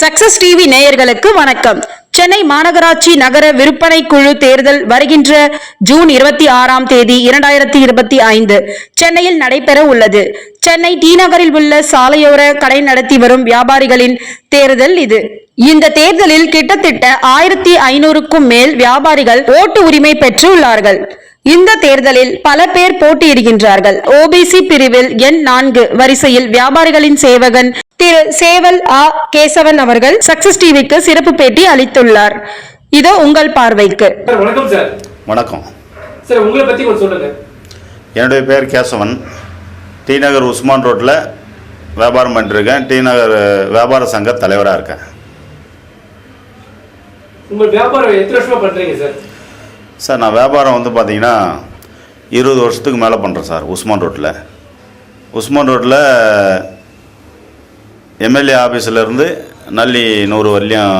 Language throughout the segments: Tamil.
சக்சஸ் டிவி நேயர்களுக்கு வணக்கம். சென்னை மாநகராட்சி நகர விற்பனை குழு தேர்தல் வருகின்ற ஜூன் இருபத்தி ஆறாம் தேதி இரண்டாயிரத்தி இருபத்தி ஐந்து சென்னையில் நடைபெற உள்ளது. சென்னை டி நகரில் உள்ள சாலையோர கடை நடத்தி வரும் வியாபாரிகளின் தேர்தல் இது. இந்த தேர்தலில் கிட்டத்தட்ட ஆயிரத்தி ஐநூறுக்கும் மேல் வியாபாரிகள் ஓட்டு உரிமை பெற்று உள்ளார்கள் இந்த தேர்தலில் பல பேர் போட்டியிடுகின்றார்கள். ஓபிசி பிரிவில் எண் நான்கு வரிசையில் வியாபாரிகளின் சேவகன் திரு சேவல் ஆ. கேசவன் அவர்கள் சக்சஸ் டிவிக்கு சிறப்பு பேட்டி அளித்துள்ளார். இதோ உங்கள் பார்வைக்கு. வணக்கம் சார். வணக்கம். சார் உங்களை பத்தி கொஞ்சம் சொல்லுங்க. என்னுடைய பேர் கேசவன். டி நகர் உஸ்மான் ரோட்டில் வியாபாரம் பண்ணிட்டுருக்கேன். டி நகர் வியாபார சங்க தலைவராக இருக்கேன். வியாபாரம் எத்தனை சார்? நான் வியாபாரம் வந்து பார்த்தீங்கன்னா இருபது வருஷத்துக்கு மேலே பண்ணுறேன் சார் உஸ்மான் ரோட்டில் உஸ்மான் ரோட்டில் எம்எல்ஏ ஆஃபீஸிலேருந்து நல்லி நூறு வரலையும்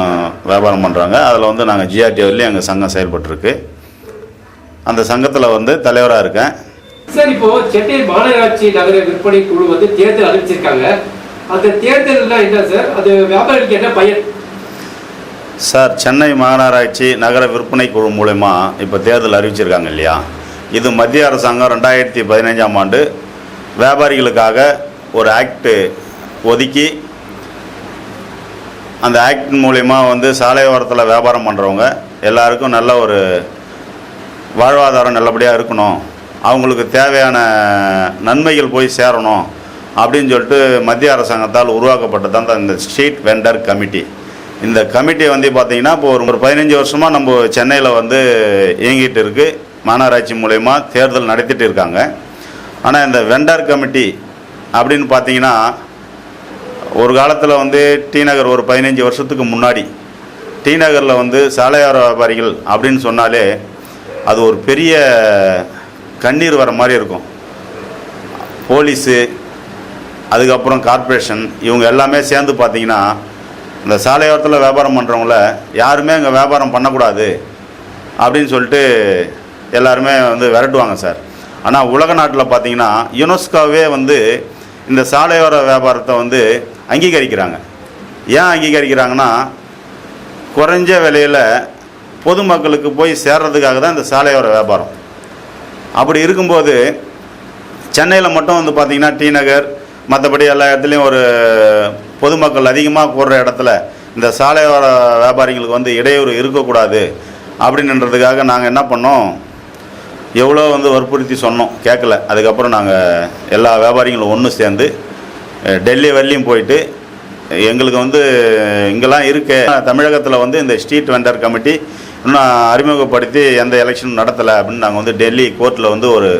வியாபாரம் பண்ணுறாங்க அதில் வந்து நாங்கள் ஜிஆர்டி வரலையும் எங்கள் சங்கம் செயல்பட்டுருக்கு. அந்த சங்கத்தில் வந்து தலைவராக இருக்கேன். சார் இப்போ சென்னை மாநகராட்சி நகர விற்பனை குழு வந்து தேர்தல் அறிவிச்சிருக்காங்க. அந்த தேர்தல்னா என்ன சார்? அது வியாபாரிகளுக்கு என்ன பயன்? சார் சென்னை மாநகராட்சி நகர விற்பனை குழு மூலயமா இப்போ தேர்தல் அறிவிச்சிருக்காங்க இல்லையா? இது மத்திய அரசாங்கம் ரெண்டாயிரத்தி பதினைஞ்சாம் ஆண்டு வியாபாரிகளுக்காக ஒரு ஆக்ட் ஒதுக்கி அந்த ஆக்ட் மூலயமா வந்து சாலையோரத்தில் வியாபாரம் பண்ணுறவங்க எல்லாருக்கும் நல்ல ஒரு வாழ்வாதாரம் நல்லபடியாக இருக்கணும். அவங்களுக்கு தேவையான நன்மைகள் போய் சேரணும் அப்படின்னு சொல்லிட்டு மத்திய அரசாங்கத்தால் உருவாக்கப்பட்டது தான் இந்த ஸ்ட்ரீட் வெண்டர் கமிட்டி இந்த கமிட்டி வந்து பார்த்திங்கன்னா இப்போ ஒரு பதினஞ்சு வருஷமாக நம்ம சென்னையில் வந்து இயங்கிட்டு இருக்கு. மாநகராட்சி மூலயமா தேர்தல் நடத்திட்டு இருக்காங்க. ஆனால் இந்த வெண்டர் கமிட்டி அப்படின்னு பார்த்தீங்கன்னா ஒரு காலத்தில் வந்து டி நகர் ஒரு பதினஞ்சு வருஷத்துக்கு முன்னாடி டி நகரில் வந்து சாலையோர வியாபாரிகள் அப்படின்னு சொன்னாலே அது ஒரு பெரிய கண்ணீர் வர மாதிரி இருக்கும். போலீஸு அதுக்கப்புறம் கார்ப்பரேஷன் இவங்க எல்லாமே சேர்ந்து பார்த்தீங்கன்னா இந்த சாலையோரத்தில் வியாபாரம் பண்ணுறவங்கள யாருமே அங்கே வியாபாரம் பண்ணக்கூடாது அப்படின்னு சொல்லிட்டு எல்லாருமே வந்து விரட்டுவாங்க சார். ஆனால் உலக நாட்டில் பார்த்தீங்கன்னா யுனெஸ்கோவே வந்து இந்த சாலையோர வியாபாரத்தை வந்து அங்கீகரிக்கிறாங்க. ஏன் அங்கீகரிக்கிறாங்கன்னா குறைஞ்ச விலையில் பொதுமக்களுக்கு போய் சேர்றதுக்காக தான் இந்த சாலையோர வியாபாரம். அப்படி இருக்கும்போது சென்னையில் மட்டும் வந்து பார்த்திங்கன்னா டி நகர் மற்றபடி எல்லா இடத்துலையும் ஒரு பொதுமக்கள் அதிகமாக கூடுற இடத்துல இந்த சாலையோர வியாபாரிகளுக்கு வந்து இடையூறு இருக்கக்கூடாது அப்படின்றதுக்காக நாங்கள் என்ன பண்ணோம் எவ்வளோ வந்து வற்புறுத்தி சொன்னோம் கேட்கல. அதுக்கப்புறம் நாங்கள் எல்லா வியாபாரிகளும் ஒன்று சேர்ந்து டெல்லி வரலையும் போயிட்டு எங்களுக்கு வந்து இங்கெல்லாம் இருக்கு. தமிழகத்தில் வந்து இந்த ஸ்ட்ரீட் வெண்டர் கமிட்டி இன்னும் அறிமுகப்படுத்தி எந்த எலெக்ஷனும் நடத்தலை அப்படின்னு நாங்கள் வந்து டெல்லி கோர்ட்டில் வந்து ஒரு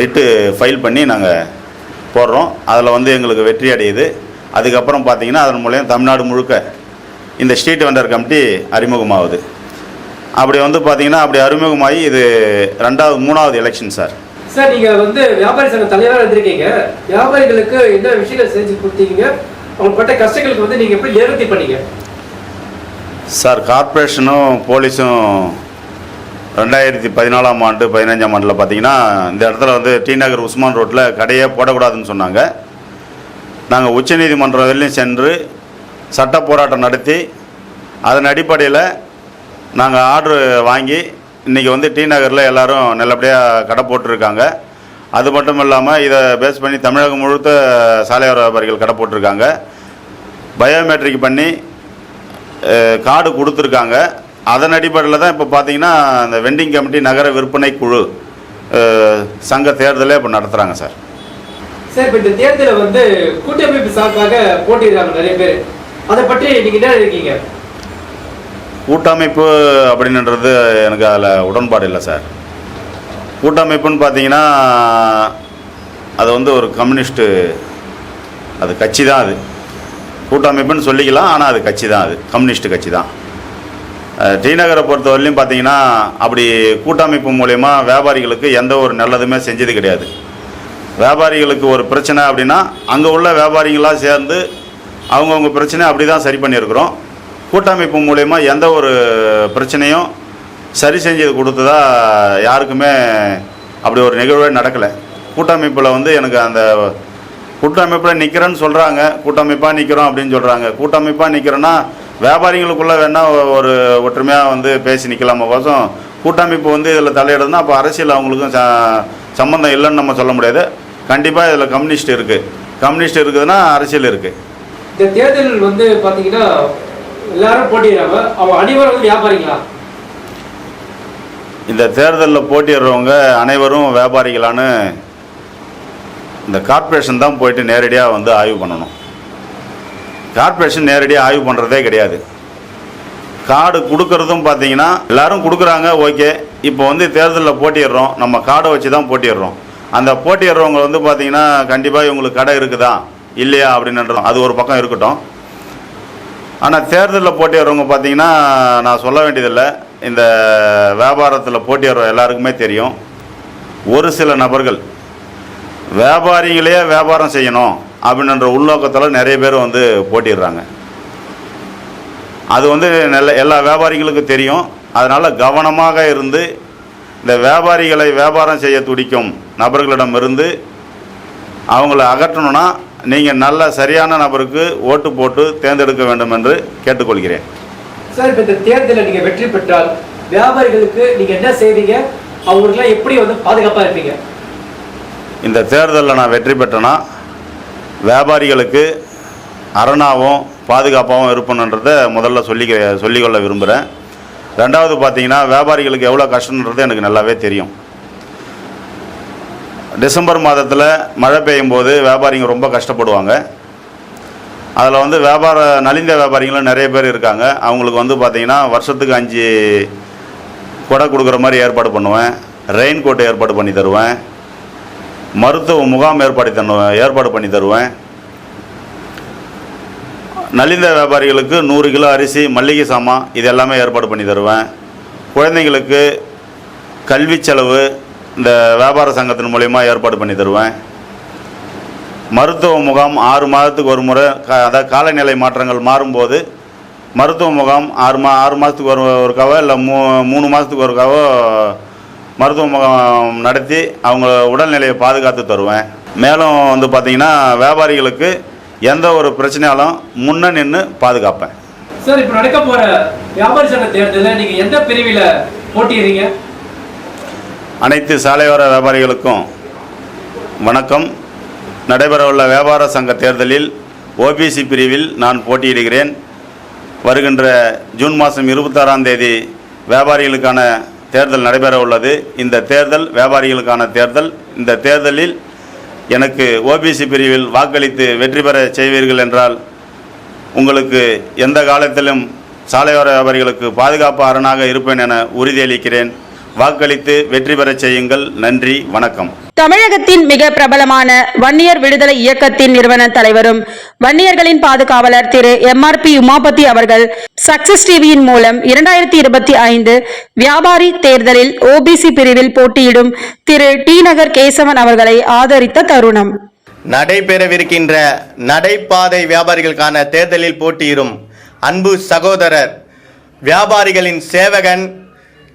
ரிட்டு ஃபைல் பண்ணி நாங்கள் போடுறோம். அதில் வந்து எங்களுக்கு வெற்றி அடையுது. அதுக்கப்புறம் பார்த்தீங்கன்னா அதன் மூலியம் தமிழ்நாடு முழுக்க இந்த ஸ்ட்ரீட் வெண்டர் கமிட்டி அறிமுகமாகுது. அப்படி வந்து பார்த்தீங்கன்னா அப்படி அறிமுகமாகி இது ரெண்டாவது மூணாவது எலெக்ஷன் சார் சார் நீங்க வந்து வியாபாரி சங்க தலைவராக இருந்திருக்கீங்க. வியாபாரிகளுக்கு என்ன விஷயங்கள் செஞ்சு கொடுத்தீங்க? அவங்க பட்ட கஷ்டங்களுக்கு வந்து நீங்க எப்படி நிவர்த்தி பண்ணீங்க? சார் கார்ப்பரேஷனும் போலீஸும் ரெண்டாயிரத்தி பதினாலாம் ஆண்டு பதினஞ்சாம் ஆண்டில் பார்த்தீங்கன்னா இந்த இடத்துல வந்து டி. நகர் உஸ்மான் ரோட்டில் கடையே போடக்கூடாதுன்னு சொன்னாங்க. நாங்கள் உச்சநீதிமன்றம் வரையிலும் சென்று சட்ட போராட்டம் நடத்தி அதன் அடிப்படையில் நாங்கள் ஆர்டர் வாங்கி இன்றைக்கி வந்து டி நகரில் எல்லோரும் நல்லபடியாக கடை போட்டிருக்காங்க. அது மட்டும் இல்லாமல் இதை பேஸ் பண்ணி தமிழகம் முழுத்த சாலையோர வியாபாரிகள் கடை போட்டிருக்காங்க. பயோமெட்ரிக் பண்ணி கார்டு கொடுத்துருக்காங்க. அதன் அடிப்படையில் தான் இப்போ பார்த்தீங்கன்னா இந்த வெண்டிங் கமிட்டி நகர விற்பனை குழு சங்க தேர்தலே இப்போ நடத்துகிறாங்க சார். சார் இப்போ இந்த தேர்தலை வந்து கூட்டமைப்பு சார்பாக போட்டியிடுறாங்க நிறைய பேர். அதை பற்றி நீங்கள் என்ன இருக்கீங்க கூட்டமைப்பு அப்படின்றது எனக்கு அதில் உடன்பாடு இல்லை சார். கூட்டமைப்புன்னு பார்த்தீங்கன்னா அது வந்து ஒரு கம்யூனிஸ்ட்டு அது கட்சி தான் அது. கூட்டமைப்புன்னு சொல்லிக்கலாம் ஆனால் அது கட்சி தான் அது. கம்யூனிஸ்ட் கட்சி தான். டிநகரை டி நகரை பொறுத்தவரையிலையும் பார்த்தீங்கன்னா அப்படி கூட்டமைப்பு மூலயமா வியாபாரிகளுக்கு எந்த ஒரு நல்லதுமே செஞ்சது கிடையாது. வியாபாரிகளுக்கு ஒரு பிரச்சனை அப்படின்னா அங்கே உள்ள வியாபாரிகளாக சேர்ந்து அவங்கவுங்க பிரச்சனை அப்படி தான் சரி பண்ணியிருக்கிறோம். கூட்டமைப்பு மூலயமா எந்த ஒரு பிரச்சனையும் சரி செஞ்சது கொடுத்ததா யாருக்குமே அப்படி ஒரு நிகழ்வே நடக்கலை. கூட்டமைப்பில் வந்து எனக்கு அந்த கூட்டமைப்பில் நிற்கிறேன்னு சொல்கிறாங்க கூட்டமைப்பாக நிற்கிறோம் அப்படின்னு சொல்கிறாங்க கூட்டமைப்பாக நிற்கிறோன்னா வியாபாரிகளுக்குள்ளே வேணால் ஒரு ஒற்றுமையாக வந்து பேசி நிற்கலாம கோசம் கூட்டமைப்பு வந்து இதில் தலையிடுதுன்னா அப்போ அரசியல் அவங்களுக்கும் ச சம்மந்தம் இல்லைன்னு நம்ம சொல்ல முடியாது. கண்டிப்பாக இதில் கம்யூனிஸ்ட் இருக்குது கம்யூனிஸ்ட் இருக்குதுன்னா அரசியல் இருக்குது இந்த தேர்தல் வந்து பார்த்தீங்கன்னா எல்லாரும் போட்டிடுறாங்க அவங்க அனைவரும் வந்து வியாபாரிங்களா? இந்த தேர்தலில் போட்டியிடுறவங்க அனைவரும் வியாபாரிகளான்னு இந்த கார்ப்பரேஷன் தான் போயிட்டு நேரடியாக வந்து ஆய்வு பண்ணணும். கார்ப்பரேஷன் நேரடியாக ஆய்வு பண்ணுறதே கிடையாது. கார்டு கொடுக்கறதும் பார்த்தீங்கன்னா எல்லாரும் கொடுக்குறாங்க ஓகே. இப்போ வந்து தேர்தலில் போட்டிடுறோம் நம்ம கார்டை வச்சு தான் போட்டிடுறோம் அந்த போட்டிடுறவங்க வந்து பார்த்தீங்கன்னா கண்டிப்பாக இவங்களுக்கு கடை இருக்குதா? இல்லையா? அப்படின்றோம் அது ஒரு பக்கம் இருக்கட்டும். ஆனால் தேர்தலில் போட்டி வரவங்க பார்த்தீங்கன்னா நான் சொல்ல வேண்டியதில்லை. இந்த வியாபாரத்தில் போட்டி வர எல்லாருக்குமே தெரியும். ஒரு சில நபர்கள் வியாபாரிகளே வியாபாரம் செய்யணும் அப்படின்ற உள்நோக்கத்தில் நிறைய பேர் வந்து போட்டிடுறாங்க அது வந்து நல்ல எல்லா வியாபாரிகளுக்கும் தெரியும். அதனால் கவனமாக இருந்து இந்த வியாபாரிகளை வியாபாரம் செய்ய துடிக்கும் நபர்களிடமிருந்து அவங்கள அகற்றணும்னா நீங்கள் நல்ல சரியான நபருக்கு ஓட்டு போட்டு தேர்ந்தெடுக்க வேண்டும் என்று கேட்டுக்கொள்கிறேன். சார் இப்போ இந்த தேர்தலில் நீங்க வெற்றி பெற்றால் வியாபாரிகளுக்கு நீங்க என்ன செய்வீங்க? அவங்களுக்குலாம் எப்படி வந்து பாதுகாப்பா இருப்பீங்க? இந்த தேர்தலில் நான் வெற்றி பெற்றேன்னா வியாபாரிகளுக்கு அரணாவும் பாதுகாப்பாகவும் இருப்பணுன்றதை முதல்ல சொல்லி சொல்லிக்கொள்ள விரும்புகிறேன் ரெண்டாவது பார்த்தீங்கன்னா வியாபாரிகளுக்கு எவ்வளோ கஷ்டன்றது எனக்கு நல்லாவே தெரியும். டிசம்பர் மாதத்தில் மழை பெய்யும் போது வியாபாரிங்க ரொம்ப கஷ்டப்படுவாங்க. அதில் வந்து வியாபார நலிந்த வியாபாரிகளும் நிறைய பேர் இருக்காங்க. அவங்களுக்கு வந்து பார்த்திங்கன்னா வருஷத்துக்கு அஞ்சு கொடை கொடுக்குற மாதிரி ஏற்பாடு பண்ணுவேன். ரெயின் கோட்டை ஏற்பாடு பண்ணி தருவேன். மருத்துவ முகாம் ஏற்பாடு தன்னு ஏற்பாடு பண்ணி தருவேன். நலிந்த வியாபாரிகளுக்கு நூறு கிலோ அரிசி மல்லிகை சாமான் இது எல்லாமே ஏற்பாடு பண்ணி தருவேன். குழந்தைங்களுக்கு கல்வி செலவு இந்த வியாபார சங்கத்தின் மூலயமா ஏற்பாடு பண்ணி தருவேன். மருத்துவ முகாம் ஆறு மாதத்துக்கு ஒரு முறை க அதாவது காலநிலை மாற்றங்கள் மாறும்போது மருத்துவ முகாம் ஆறு மா ஆறு மாதத்துக்கு ஒரு ஒருக்காவோ இல்லை மூ மூணு மாதத்துக்கு ஒருக்காவோ மருத்துவ முகாம் நடத்தி அவங்க உடல்நிலையை பாதுகாத்து தருவேன். மேலும் வந்து பார்த்திங்கன்னா வியாபாரிகளுக்கு எந்த ஒரு பிரச்சனையாலும் முன்ன நின்று பாதுகாப்பேன். சார் இப்போ நடக்க போகிற வியாபாரி சங்க தேர்தலில் நீங்கள் எந்த பிரிவில் போட்டிடுறீங்க அனைத்து சாலையோர வியாபாரிகளுக்கும் வணக்கம். நடைபெறவுள்ள வியாபார சங்க தேர்தலில் ஓபிசி பிரிவில் நான் போட்டியிடுகிறேன். வருகின்ற ஜூன் மாதம் இருபத்தாறாம் தேதி வியாபாரிகளுக்கான தேர்தல் நடைபெற உள்ளது இந்த தேர்தல் வியாபாரிகளுக்கான தேர்தல். இந்த தேர்தலில் எனக்கு ஓபிசி பிரிவில் வாக்களித்து வெற்றி பெற செய்வீர்கள் என்றால் உங்களுக்கு எந்த காலத்திலும் சாலையோர வியாபாரிகளுக்கு பாதுகாப்பு அரணாக இருப்பேன் என உறுதியளிக்கிறேன். வாக்களித்து வெற்றி பெறச் செய்யுங்கள். நன்றி வணக்கம். தமிழகத்தின் மிக பிரபலமான வன்னியர் விடுதலை இயக்கத்தின் நிறுவன தலைவரும் வன்னியர்களின் பாதுகாவலர் Thiru M R P Umapathi அவர்கள் சக்சஸ் டிவியின் மூலம் இரண்டாயிரத்தி இருபத்தி ஐந்து வியாபாரி தேர்தலில் ஓபிசி பிரிவில் போட்டியிடும் திரு டி நகர் கேசவன் அவர்களை ஆதரித்த தருணம். நடைபெறவிருக்கின்ற நடைபாதை வியாபாரிகளுக்கான தேர்தலில் போட்டியிடும் அன்பு சகோதரர் வியாபாரிகளின் சேவகன்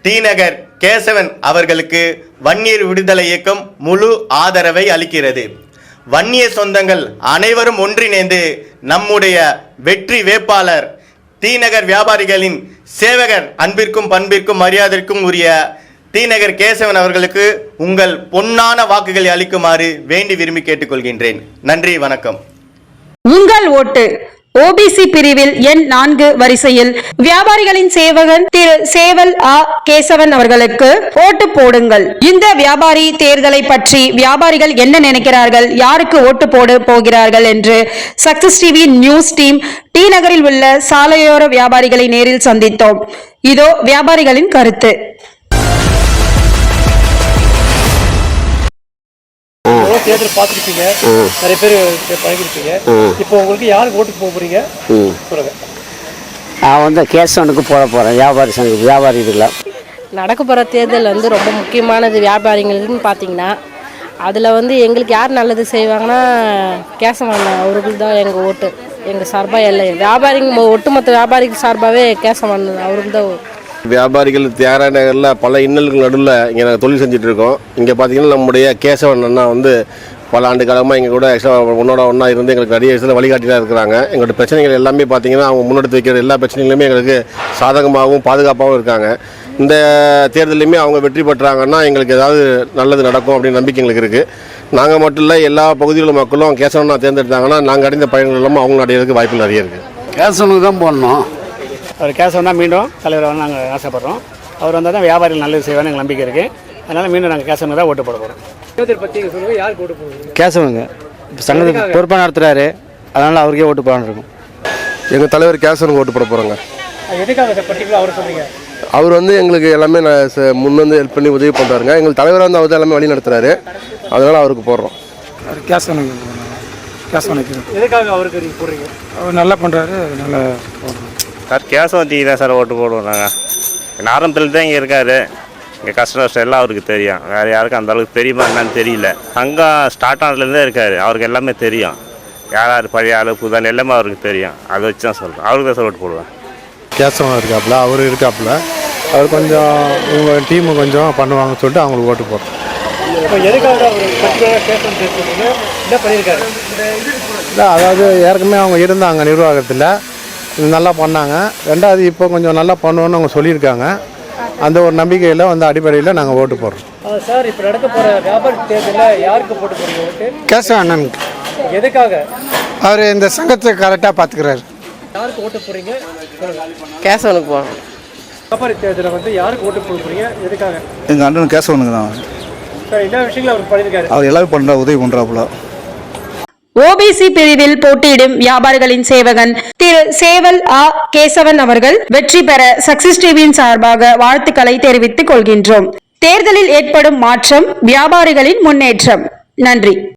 டி நகர் கேசவன் அவர்களுக்கு வன்னியர் விடுதலை இயக்கம் முழு ஆதரவை அளிக்கிறது. வன்னிய சொந்தங்கள் அனைவரும் ஒன்றிணைந்து நம்முடைய வெற்றி வேட்பாளர் தீநகர் வியாபாரிகளின் சேவகர் அன்பிற்கும் பண்பிற்கும் மரியாதைக்கும் உரிய தீநகர் கேசவன் அவர்களுக்கு உங்கள் பொன்னான வாக்குகளை அளிக்குமாறு வேண்டி விரும்பி கேட்டுக்கொள்கின்றேன். நன்றி வணக்கம். உங்கள் ஓட்டு ஓபிசி பிரிவில் எண் நான்கு வரிசையில் வியாபாரிகளின் சேவகன் திரு சேவல் ஆ கேசவன் அவர்களுக்கு ஓட்டு போடுங்கள். இந்த வியாபாரி தேர்தலை பற்றி வியாபாரிகள் என்ன நினைக்கிறார்கள்? யாருக்கு ஓட்டு போட போகிறார்கள் என்று success TV news team T நகரில் உள்ள சாலையோர வியாபாரிகளை நேரில் சந்தித்தோம். இதோ வியாபாரிகளின் கருத்து. தேர்தல் பார்த்துருப்பீங்க. நிறைய பேர் பழகிருப்பீங்க. இப்போ உங்களுக்கு யாருக்கு ஓட்டுக்கு போக போறீங்க? சொல்லுங்க. நான் வந்து கேசவனுக்கு போட போகிறேன் வியாபாரி சங்க வியாபாரி இதில் நடக்க போகிற தேர்தல் வந்து ரொம்ப முக்கியமானது வியாபாரிகளுக்குன்னு பார்த்தீங்கன்னா அதில் வந்து எங்களுக்கு யார் நல்லது செய்வாங்கன்னா கேசவன் அவருக்கு தான் எங்கள் ஓட்டு. எங்கள் சார்பாக இல்லை வியாபாரிங்க ஒட்டுமொத்த வியாபாரிகள் சார்பாகவே கேசவன் அவருக்கு தான். வியாபாரிகள் தியாகராய நகரில் பல இன்னல்கள் நடுவில் இங்கே நாங்கள் தொழில் செஞ்சுட்டு இருக்கோம் இங்கே பார்த்தீங்கன்னா நம்முடைய கேசவன் அண்ணா வந்து பல ஆண்டு காலமாக எங்கள் கூட எக்ஸ்ட்ரா ஒன்னோட ஒன்றா இருந்து எங்களுக்கு நிறைய விஷயத்தில் வழிகாட்டிலாம் இருக்கிறாங்க. எங்களோட பிரச்சனைகள் எல்லாமே பார்த்தீங்கன்னா அவங்க முன்னெடுத்து வைக்கிற எல்லா பிரச்சனைகளுமே எங்களுக்கு சாதகமாகவும் பாதுகாப்பாகவும் இருக்காங்க. இந்த தேர்தலையுமே அவங்க வெற்றி பெற்றாங்கன்னா எங்களுக்கு ஏதாவது நல்லது நடக்கும் அப்படின்னு நம்பிக்கை எங்களுக்கு இருக்குது நாங்கள் மட்டும் இல்லை எல்லா பகுதியில் மக்களும் கேசவனா தேர்ந்தெடுத்தாங்கன்னா நாங்கள் அடைந்த பயன்கள் எல்லாமே அவங்க அடையிறதுக்கு வாய்ப்பு நிறைய இருக்குது கேசவனுக்கு தான் போடணும். அவர் கேசவன் தான் மீண்டும் தலைவராக நாங்கள் ஆசைப்படுறோம். அவர் வந்தால் தான் வியாபாரிகள் நல்லது செய்வார்னு எங்களுக்கு நம்பிக்கை இருக்குது அதனால் மீண்டும் நாங்கள் கேசவனுக்கு தான் ஓட்டு போட போகிறோம் யாருக்கு ஓட்டு கேசவனுங்க சங்கத்தை பொறுப்பாக நடத்துகிறாரு அதனால் அவருக்கே ஓட்டு போடலான்னு இருக்கும். எங்கள் தலைவர் கேசவனுக்கு ஓட்டு போட போகிறோங்க எதுக்காக பர்டிகுலர் அவர் சொல்றீங்க அவர் வந்து எங்களுக்கு எல்லாமே முன் வந்து ஹெல்ப் பண்ணி உதவி பண்ணுறாருங்க எங்கள் தலைவராக வந்து அவர் தான் எல்லாமே வழி நடத்துறாரு. அதனால் அவருக்கு போடுறோம். கேசவனுக்கு கேசவனுக்கு எதுக்காக அவருக்கு போடுறீங்க? அவர் நல்லா பண்ணுறாரு நல்லா சார் கேசவத்திக்கு தான் சார் ஓட்டு போடுவோம் நாங்கள் ஆரம்பத்தில் தான் இங்கே இருக்காரு. இங்கே கஷ்ட நஷ்டம் எல்லாம் அவருக்கு தெரியும். வேறு யாருக்கும் அந்த அளவுக்கு தெரியுமா என்னன்னு தெரியல. அங்கே ஸ்டார்ட் ஆனதுலேருந்தே இருக்காரு. அவருக்கு எல்லாமே தெரியும். யார் யார் பழைய ஆளு புதால் எல்லாமே அவருக்கு தெரியும். அதை வச்சு தான் சொல்கிறேன் அவருக்கு தான் சார் ஓட்டு போடுவேன். கேசவன் இருக்காப்புல அவர் இருக்காப்புல. அவர் கொஞ்சம் இவங்க டீமு கொஞ்சம் பண்ணுவாங்கன்னு சொல்லிட்டு அவங்களுக்கு ஓட்டு போடுறோம். இல்லை அதாவது ஏற்கனவே அவங்க இருந்தாங்க நிர்வாகத்தில். நல்லா பண்ணாங்க. ரெண்டாவது இப்போ கொஞ்சம் நல்லா பண்ணுவோன்னு அவங்க சொல்லியிருக்காங்க. அந்த ஒரு நம்பிக்கையில் வந்து அடிப்படையில் நாங்கள் ஓட்டு போடுறோம். சார் இப்போ நடக்க போற வியாபாரி தேர்தலில் யாருக்கு போட்டு போறீங்க ஓட்டு? கேசவ அண்ணனுக்கு எதுக்காக? அவர் இந்த சங்கத்தை கரெக்டாக பார்த்துக்கிறாரு யாருக்கு ஓட்டு சொல்லுங்க. கேசவனுக்கு போகணும் வியாபாரி தேர்தலில் வந்து யாருக்கு ஓட்டு போட போறீங்க? எதுக்காக? எங்கள் அண்ணன் கேசவனுக்கு தான். சார் என்ன விஷயங்கள் அவர் பண்ணியிருக்காரு. அவர் எல்லாமே பண்ணுறா உதவி பண்ணுறாப்புல ஓபிசி பிரிவில் போட்டியிடும் வியாபாரிகளின் சேவகன் திரு சேவல் ஆ. கேசவன் அவர்கள் வெற்றி பெற சக்சஸ் டிவியின் சார்பாக வாழ்த்துக்களை தெரிவித்துக் கொள்கின்றோம். தேர்தலில் ஏற்படும் மாற்றம் வியாபாரிகளின் முன்னேற்றம். நன்றி.